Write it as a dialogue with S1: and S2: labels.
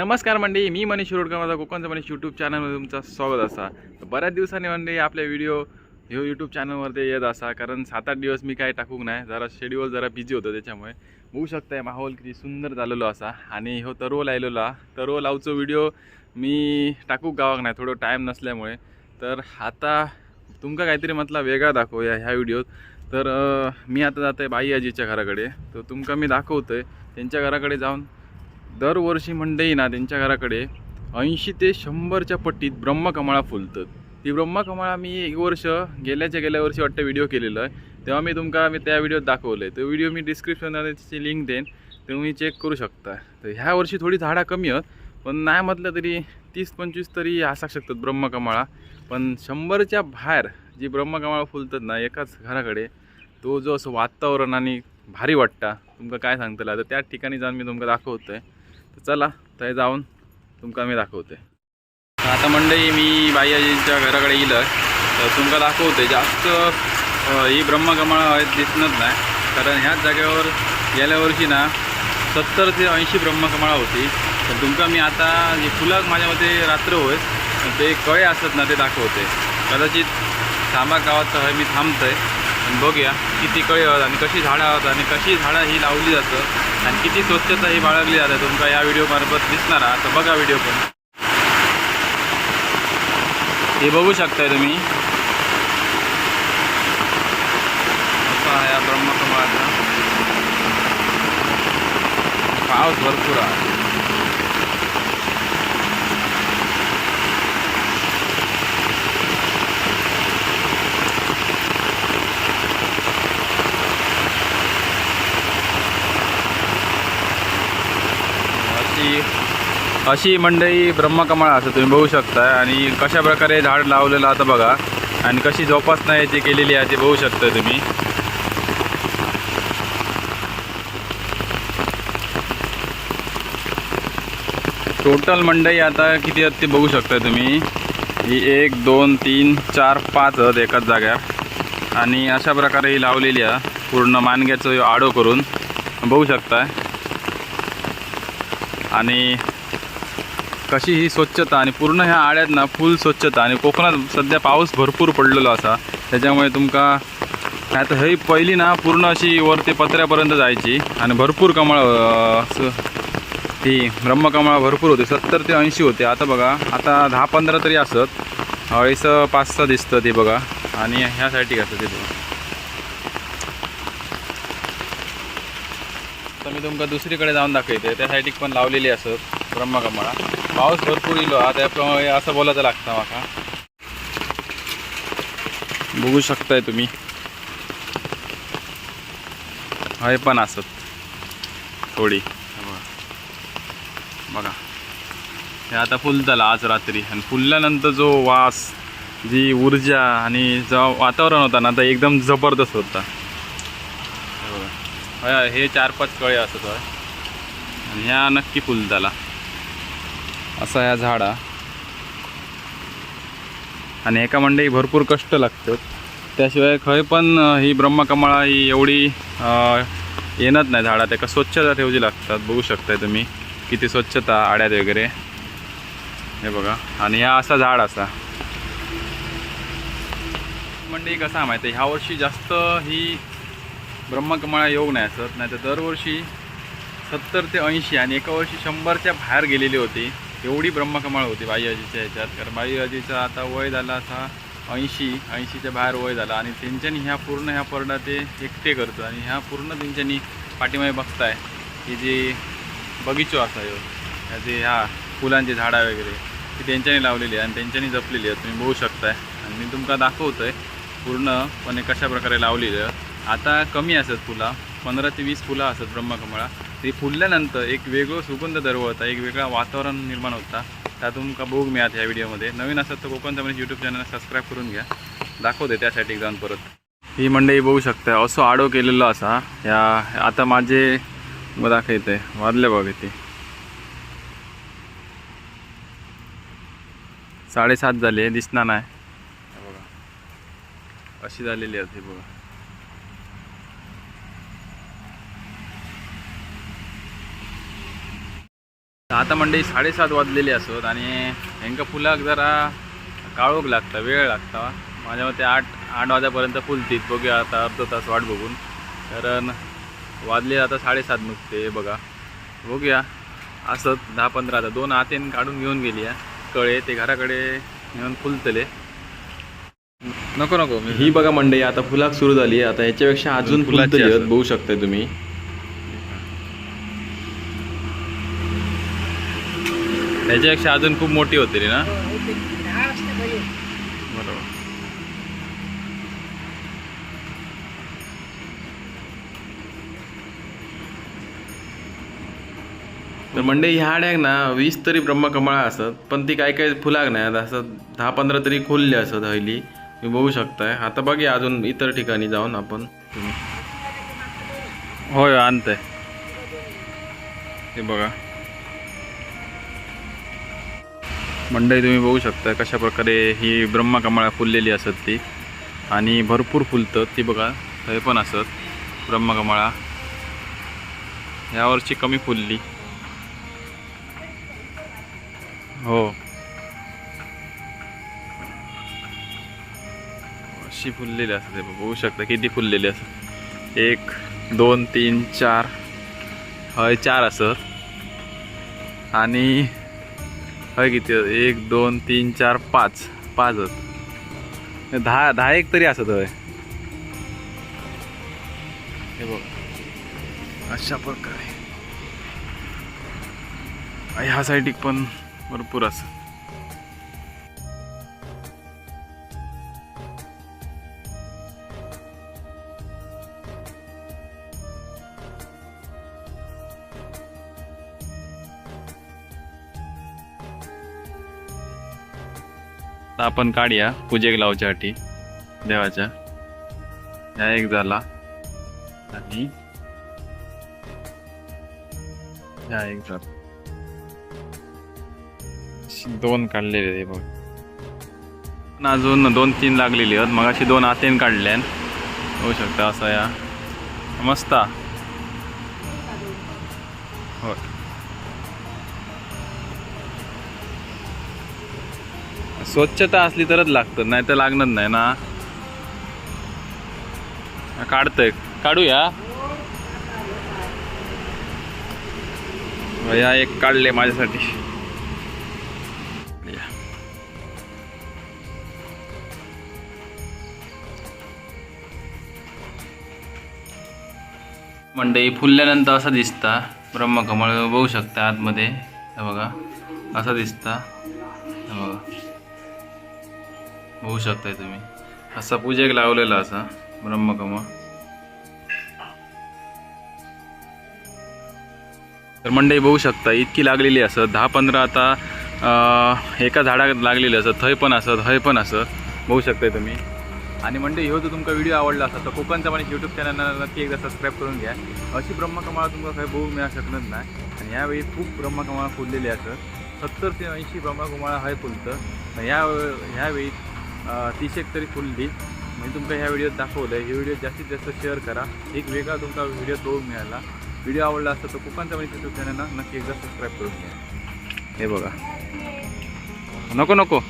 S1: नमस्कार मंडळी मी मनीष शिरोडकर माझा कोकणचं मनीष यूट्यूब चॅनलमध्ये तुमचं स्वागत असा. तर बऱ्याच दिवसांनी म्हणजे आपल्या व्हिडिओ ह्यो यूट्यूब चॅनलवरती येत असा कारण सात आठ दिवस मी काय टाकूक नाही जरा शेड्यूल जरा बिझी होतं त्याच्यामुळे. बघू शकताय माहोल किती सुंदर झालेलो असा. आणि ह्यो तरव लायलेला तरव लावचो व्हिडिओ मी टाकूक गावाक नाही थोडं टाईम नसल्यामुळे. तर आता तुमका काहीतरी म्हटला वेगळा दाखवूया ह्या व्हिडिओत तर मी आता जात आहे बाई आजीच्या घराकडे. तर तुमका मी दाखवतोय त्यांच्या घराकडे जाऊन दरवर्षी मंडई ना त्यांच्या घराकडे ऐंशी ते शंभरच्या पट्टीत ब्रह्मकमळा फुलतात. ती ब्रह्मकमळा मी एक वर्ष गेल्याच्या गेल्या वर्षी वाटतं व्हिडिओ केलेला आहे. तेव्हा मी तुमका मी त्या व्हिडिओत दाखवलं आहे तो व्हिडिओ मी डिस्क्रिप्शनमध्ये लिंक देईन. तुम्ही चेक करू शकता. तर ह्या वर्षी थोडी झाडा कमी आहेत पण नाही म्हटलं तरी तीस पंचवीस तरी असाक शकतात ब्रह्मकमळा. पण शंभरच्या बाहेर जी ब्रह्मकमळा फुलतात ना एकाच घराकडे तो जो असं वातावरण आणि भारी वाटता. तुमका काय सांगतला तर त्या ठिकाणी जाऊन मी तुमका आहे तर चला थंय जाऊन तुमका मी दाखवते. आता मंडळी मी बाईआजीच्या घराकडे येलं तर तुमका दाखवते जास्त ही ब्रह्मकमळ दिसणत नाही. कारण ह्याच जागेवर गेल्या वर्षी ना सत्तर ते ऐंशी ब्रह्मकमळा होती. पण तुमका मी आता जी फुलं माझ्यामध्ये रात्र होय. पण ते कळे असत ना ते दाखवते. कदाचित थांबा गावात आहे मी थांबतोय. आणि बघूया किती कळे आहोत आणि कशी झाडं आहोत आणि कशी झाडं ही लावली जातं. आणि किती स्वच्छता ही बाळगली जाते तुमका या व्हिडिओ मार्फत दिसणार आहे. तर बघा व्हिडिओ पण. हे बघू शकताय तुम्ही. असा या हा पाऊस भरपूर आहे. अशी अशी मंडई ब्रह्मकमळ असं तुम्ही बघू शकता आणि कशा प्रकारे झाड लावलेलं आता बघा. आणि कशी जोपासना याची केलेली आहे ते बघू शकता तुम्ही. टोटल मंडई आता किती आहेत ते बघू शकता तुम्ही. ही एक दोन तीन चार पाच आहेत एकाच जाग्यावर आणि अशा प्रकारे ही लावलेली आहे. पूर्ण मानग्याचं आडो करून बघू शकता आणि कशी ही स्वच्छता आणि पूर्ण ह्या आळ्यात ना फुल स्वच्छता आणि कोकणात सध्या पाऊस भरपूर पडलेलो असा. त्याच्यामुळे तुमका आता ही पहिली ना पूर्ण अशी वरती पत्र्यापर्यंत जायची. आणि भरपूर कमळ असं ती ब्रह्मकमळा भरपूर होते. सत्तर ते ऐंशी होते. आता बघा आता दहा पंधरा तरी असत. अळीचं पाच सहा दिसतं ते बघा. आणि ह्यासाठी असतं ते बघा. मी तुमका दुसरीकडे जाऊन दाखवते. त्या साईडीक पण लावलेली असत ब्रह्मकमळा. पाऊस भरपूर इलो हा त्याप्रमाणे असं बोलायचं लागतं माका. बघू शकताय तुम्ही. हय पण असत थोडी. बघा. हे आता फुलताला आज रात्री. आणि फुलल्यानंतर जो वास जी ऊर्जा आणि जो वातावरण होता ना तर एकदम जबरदस्त होता. हे चार पाच कळे असत आणि ह्या नक्की फुल झाला. असा ह्या झाडा. आणि एका मंडई भरपूर कष्ट लागतात. त्याशिवाय खय पण ही ब्रह्मकमळा ही एवढी येणार नाही झाडा त्याका स्वच्छता ठेवची लागतात. बघू शकताय तुम्ही. किती स्वच्छता आड्यात वगैरे. हे बघा. आणि ह्या असा झाड असा. मंडई कसा माहिती ह्या वर्षी जास्त ही ब्रह्मकमळा योग नाही असत नाही तर दरवर्षी सत्तर ते ऐंशी आणि एका वर्षी शंभरच्या बाहेर गेलेली होती एवढी ब्रह्मकमळ होती बाईआजीच्या ह्याच्यात. कारण बाईआजीचा आता वय झाला असा ऐंशी ऐंशीच्या बाहेर वय झाला आणि त्यांच्यानी ह्या पूर्ण ह्या परडा ते एकटे करतो आणि ह्या पूर्ण त्यांच्यानी पाठीमागे बघताय की जे बगीचो असा ह्यो ह्या जे ह्या फुलांची झाडं वगैरे ती त्यांच्यानी लावलेली आहे आणि त्यांच्यानी जपलेली आहे. तुम्ही बघू शकताय. आणि मी तुमका दाखवतोय पूर्णपणे कशा प्रकारे लावलेली आहे. आता कमी असत फुला पंधरा ते वीस फुलं असत ब्रह्मकमळा. ते फुलल्यानंतर एक वेगळं सुगंध दरवळता एक वेगळा वातावरण निर्माण होता. त्या तुमका बघू मिळात ह्या व्हिडिओमध्ये. नवीन असत तर कोकणचं म्हणजे यूट्यूब चॅनल सबस्क्राईब करून घ्या. दाखवते त्यासाठी जाऊन परत. ही मंडई बघू शकता. असं आडो केलेलं असा. या आता माझे मग दाखवते. वाजले बघ ते साडेसात झाले. दिसणार नाही. बघा. अशी झालेली आहे बघा. आता मंडळी साडेसात वाजलेली असत आणि हेंका फुलाक जरा काळोख लागता वेळ लागता. माझ्या मते आठ आठ वाजेपर्यंत फुलतीत. बघूया आता अर्ध तास वाट बघून. कारण वाजले आता साडेसात नुकते बघा. बघूया. असत दहा पंधरा आता. दोन आतेन काढून घेऊन गेली आहे. कळे ते घराकडे नेऊन फुलतले. नको नको. मी
S2: ही बघा मंडई आता फुलाक सुरू झाली आता ह्याच्यापेक्षा अजून
S1: फुलाची.
S2: बघू शकताय तुम्ही.
S1: त्याच्यापेक्षा अजून खूप मोठी होती रे ना बरोबर.
S2: तर मंडई ह्या आड्याक ना वीस तरी ब्रह्मकमळा असत पण ती काय काय फुलाक नाही. असं दहा पंधरा तरी खोलली असत हयली तुम्ही बघू शकताय. आता बघूया अजून इतर ठिकाणी जाऊन आपण.
S1: होय आणतंय हे बघा. मंडई तुम्ही बघू शकता कशा प्रकारे ही ब्रह्मकमळा फुललेली असत ती. आणि भरपूर फुलतं ती बघा हे पण असत ब्रह्मकमळा यावर्षी कमी फुलली. हो. अशी फुललेली असते बघू शकता किती फुललेली असत. एक दोन तीन चार. हय चार असत. आणि हय किती एक दोन तीन चार पाच. पाच आहेत दहा दहा एक तरी असत हय. हे बघ. अशा प्रकारे. ह्या साईडिक पण भरपूर असत आता आपण काढूया पूजेक लावच्यासाठी देवाच्या. ह्या एक झाला. आणि ह्या एक झाला. दोन काढलेले ते बघ. पण अजून दोन तीन लागलेली आहेत. मग अशी दोन आतेन काढल्यान. होऊ शकता असं या. मस्त. स्वच्छता असली तरच लागतं नाही तर लागणार नाही ना. काढतंय. काढूया. या एक काढले माझ्यासाठी. या. मंडई फुलल्यानंतर असं दिसता. ब्रह्मकमळ बघू शकता आतमध्ये. हे बघा असं दिसता. बघा. बघू शकताय तुम्ही. असा पूजेक लावलेला असा ब्रह्मकमळ. तर मंडई बघू शकता इतकी लागलेली असत दहा पंधरा आता एका झाडात लागलेली असत थंय पण असत हय पण असत बघू शकताय तुम्ही. आणि मंडई हो जर तुमचा व्हिडिओ आवडला असा तर कोकणचा म्हणजे यूट्यूब चॅनलला नक्की एकदा सबस्क्राईब करून घ्या. अशी ब्रह्मकमाळा तुमका काही बघू मिळू शकणार नाही. आणि यावेळी खूप ब्रह्मकमाळा फुललेली असत सत्तर ते ऐंशी ब्रह्मकुमाळा हय फुलतं. या ह्यावेळी तीस एक तरी फुलली म्हणजे तुमका ह्या व्हिडिओत दाखवलं हे व्हिडिओ जास्तीत जास्त शेअर करा. एक वेगळा तुमचा व्हिडिओ तो मिळाला. व्हिडिओ आवडला असता तर कोकणचा म्हणजे यूट्यूब चॅनलला नक्की एकदा सबस्क्राईब करून घ्या. हे बघा. नको नको.